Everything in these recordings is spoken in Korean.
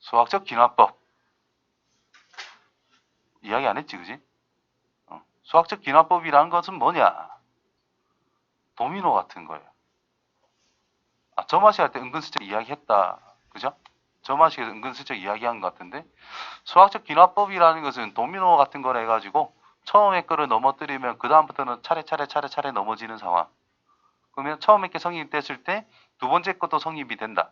수학적 기납법. 이야기 안 했지, 그지? 어, 수학적 기납법이라는 것은 뭐냐? 도미노 같은 거예요. 아, 저마시 할 때 은근슬쩍 이야기했다. 그죠? 저마시에서 은근슬쩍 이야기한 것 같은데, 수학적 기납법이라는 것은 도미노 같은 거라 해가지고, 처음에 거를 넘어뜨리면, 그 다음부터는 차례차례 차례차례 넘어지는 상황. 그러면 처음에 게 성립됐을 때, 두 번째 것도 성립이 된다.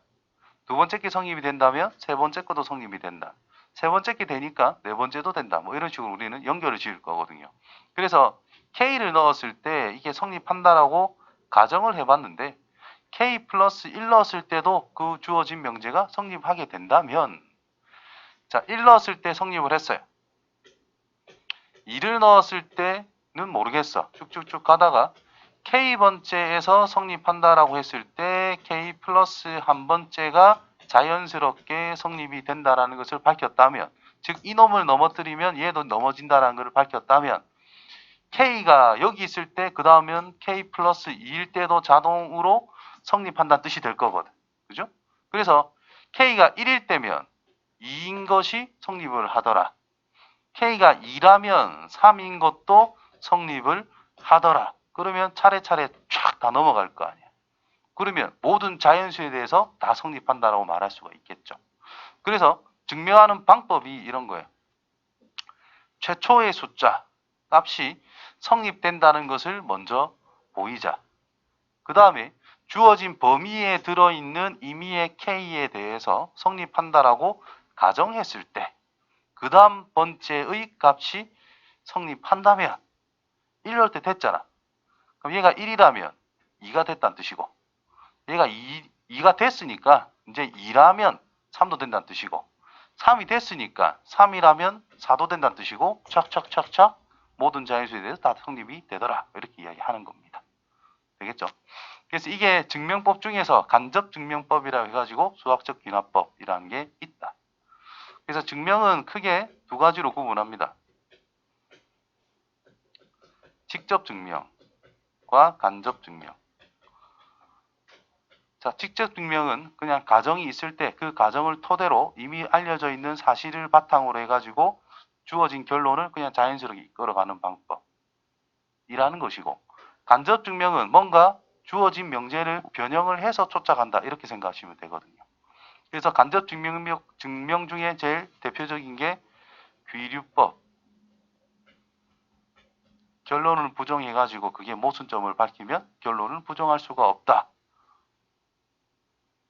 두 번째 게 성립이 된다면, 세 번째 것도 성립이 된다. 세 번째 게 되니까 네 번째도 된다. 뭐 이런 식으로 우리는 연결을 지을 거거든요. 그래서 K를 넣었을 때 이게 성립한다라고 가정을 해봤는데 K 플러스 1 넣었을 때도 그 주어진 명제가 성립하게 된다면 자, 1 넣었을 때 성립을 했어요. 2를 넣었을 때는 모르겠어. 쭉쭉쭉 가다가 K번째에서 성립한다라고 했을 때 K 플러스 한 번째가 자연스럽게 성립이 된다라는 것을 밝혔다면 즉 이놈을 넘어뜨리면 얘도 넘어진다라는 것을 밝혔다면 K가 여기 있을 때 그 다음은 K 플러스 2일 때도 자동으로 성립한다는 뜻이 될 거거든. 그죠? 그래서 K가 1일 때면 2인 것이 성립을 하더라. K가 2라면 3인 것도 성립을 하더라. 그러면 차례차례 쫙 다 넘어갈 거 아니야. 그러면 모든 자연수에 대해서 다 성립한다라고 말할 수가 있겠죠. 그래서 증명하는 방법이 이런 거예요. 최초의 숫자 값이 성립된다는 것을 먼저 보이자. 그 다음에 주어진 범위에 들어있는 임의의 K에 대해서 성립한다라고 가정했을 때, 그 다음 번째의 값이 성립한다면, 1럴 때 됐잖아. 그럼 얘가 1이라면 2가 됐다는 뜻이고, 얘가 2, 2가 됐으니까 이제 2라면 3도 된다는 뜻이고 3이 됐으니까 3이라면 4도 된다는 뜻이고 착착착착 모든 자연수에 대해서 다 성립이 되더라 이렇게 이야기하는 겁니다. 되겠죠? 그래서 이게 증명법 중에서 간접 증명법이라고 해가지고 수학적 귀납법이라는 게 있다. 그래서 증명은 크게 두 가지로 구분합니다. 직접 증명 과 간접 증명. 자, 직접 증명은 그냥 가정이 있을 때 그 가정을 토대로 이미 알려져 있는 사실을 바탕으로 해가지고 주어진 결론을 그냥 자연스럽게 이끌어가는 방법이라는 것이고 간접 증명은 뭔가 주어진 명제를 변형을 해서 쫓아간다 이렇게 생각하시면 되거든요. 그래서 간접 증명, 증명 중에 제일 대표적인 게 귀류법. 결론을 부정해가지고 그게 모순점을 밝히면 결론을 부정할 수가 없다.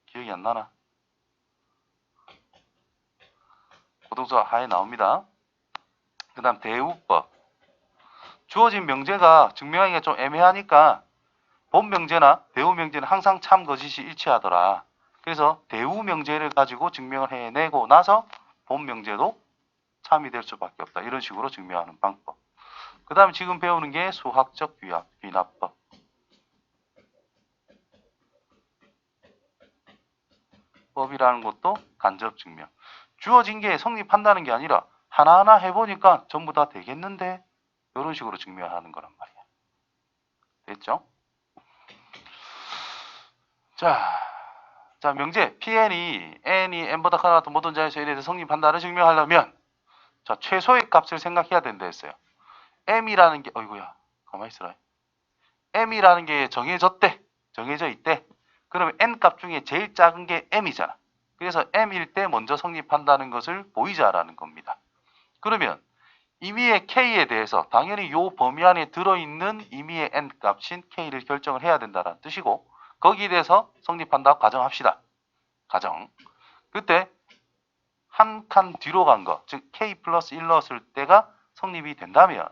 기억이 안 나나? 고등서 하에 나옵니다. 그 다음 대우법. 주어진 명제가 증명하기가 좀 애매하니까 본 명제나 대우 명제는 항상 참 거짓이 일치하더라. 그래서 대우 명제를 가지고 증명을 해내고 나서 본 명제도 참이 될 수밖에 없다. 이런 식으로 증명하는 방법. 그 다음에 지금 배우는 게 수학적 귀납, 귀납법. 법이라는 것도 간접 증명. 주어진 게 성립한다는 게 아니라 하나하나 해보니까 전부 다 되겠는데 이런 식으로 증명하는 거란 말이야. 됐죠? 자, 자 명제 Pn이 n이 n보다 크나 같은 모든 자연수에 대해서 성립한다를 증명하려면 자 최소의 값을 생각해야 된다 했어요. M이라는 게 어이구야 가만히 있어라. m이라는 게 정해졌대. 정해져 있대. 그러면 n 값 중에 제일 작은 게 m이잖아. 그래서 m일 때 먼저 성립한다는 것을 보이자라는 겁니다. 그러면 임의의 k에 대해서 당연히 요 범위 안에 들어있는 임의의 n 값인 k를 결정을 해야 된다는 뜻이고 거기에 대해서 성립한다고 가정합시다. 가정. 그때 한 칸 뒤로 간 거, 즉 k 플러스 1 넣었을 때가 성립이 된다면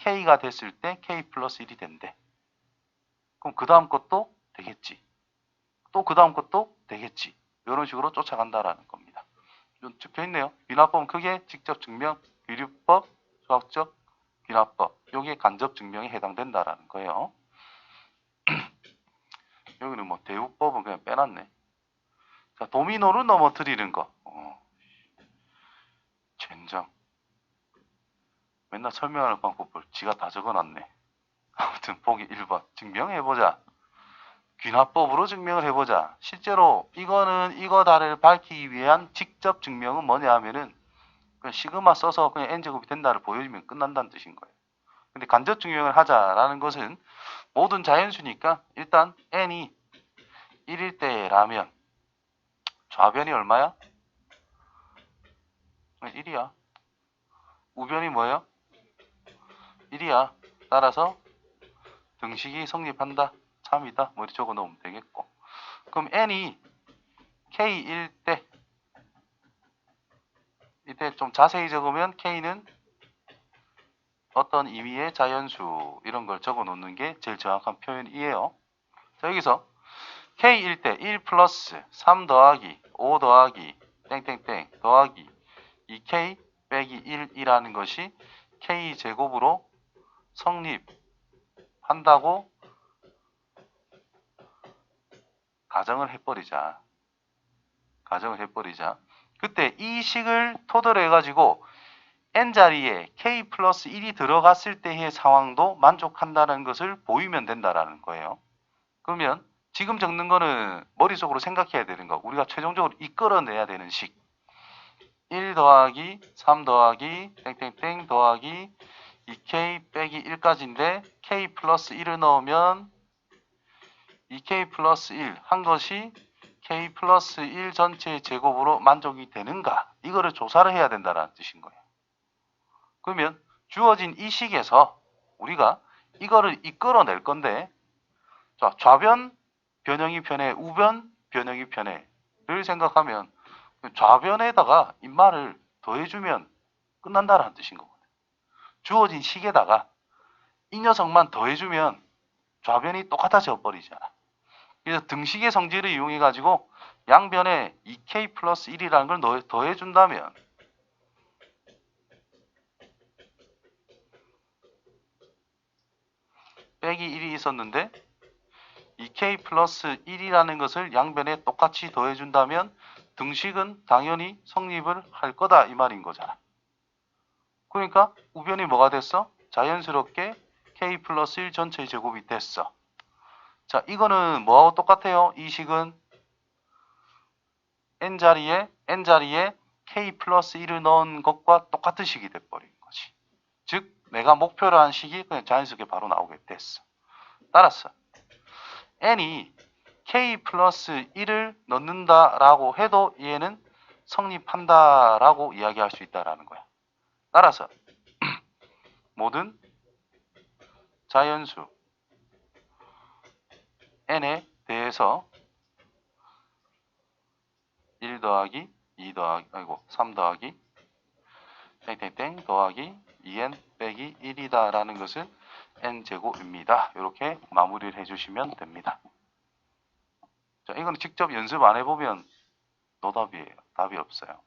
k가 됐을 때 k 플러스 1이 된대. 그럼 그 다음 것도 되겠지. 또 그 다음 것도 되겠지. 이런 식으로 쫓아간다라는 겁니다. 좀 적혀 있네요. 비납법은 크게 직접 증명, 비류법, 수학적 비납법. 요게 간접 증명에 해당된다라는 거예요. 여기는 뭐 대우법은 그냥 빼놨네. 자, 도미노를 넘어뜨리는 거. 맨날 설명하는 방법을 지가 다 적어놨네. 아무튼 보기 1번. 증명해보자. 귀납법으로 증명을 해보자. 실제로 이거는 이거다를 밝히기 위한 직접 증명은 뭐냐 하면은 그냥 시그마 써서 그냥 n제곱이 된다를 보여주면 끝난다는 뜻인 거예요. 근데 간접 증명을 하자라는 것은 모든 자연수니까 일단 n이 1일 때라면 좌변이 얼마야? 1이야. 우변이 뭐예요? 1이야. 따라서 등식이 성립한다. 참이다. 뭐 이렇게 적어 놓으면 되겠고. 그럼 n이 k1 때 이때 좀 자세히 적으면 k는 어떤 의미의 자연수 이런 걸 적어 놓는 게 제일 정확한 표현이에요. 자 여기서 k1 때1 플러스 3 더하기 5 더하기 땡땡땡 더하기 2k 빼기 1이라는 것이 k 제곱으로 성립한다고 가정을 해버리자. 가정을 해버리자. 그때 이 식을 토대로 해가지고 n 자리에 k 플러스 1이 들어갔을 때의 상황도 만족한다는 것을 보이면 된다라는 거예요. 그러면 지금 적는 거는 머릿속으로 생각해야 되는 거. 우리가 최종적으로 이끌어내야 되는 식. 1 더하기 3 더하기 땡땡땡 더하기 2k 빼기 1까지인데 k 플러스 1을 넣으면 2k 플러스 1 한 것이 k 플러스 1 전체의 제곱으로 만족이 되는가 이거를 조사를 해야 된다는 뜻인 거예요. 그러면 주어진 이 식에서 우리가 이거를 이끌어낼 건데 자, 좌변 변형이 편해 우변 변형이 편해를 생각하면 좌변에다가 인마를 더해주면 끝난다라는 뜻인 거거든요. 주어진 식에다가 이 녀석만 더해주면 좌변이 똑같아져 버리잖아. 그래서 등식의 성질을 이용해 가지고 양변에 2k 플러스 1이라는 걸 넣- 더해 준다면 빼기 1이 있었는데 2k 플러스 1이라는 것을 양변에 똑같이 더해 준다면 등식은 당연히 성립을 할 거다 이 말인 거잖아. 그러니까 우변이 뭐가 됐어? 자연스럽게 k 플러스 1 전체의 제곱이 됐어. 자, 이거는 뭐하고 똑같아요? 이 식은 n 자리에 n 자리에 k 플러스 1을 넣은 것과 똑같은 식이 돼버린 거지. 즉, 내가 목표로 한 식이 그냥 자연스럽게 바로 나오게 됐어. 따라서 n이 k 플러스 1을 넣는다라고 해도 얘는 성립한다라고 이야기할 수 있다라는 거야. 따라서 모든 자연수 n에 대해서 1 더하기 2 더하기 아이고 3 더하기 땡땡땡 더하기 2n 빼기 1이다라는 것은 n 제곱입니다. 이렇게 마무리를 해주시면 됩니다. 자, 이거는 직접 연습 안 해보면 노답이에요. 답이 없어요.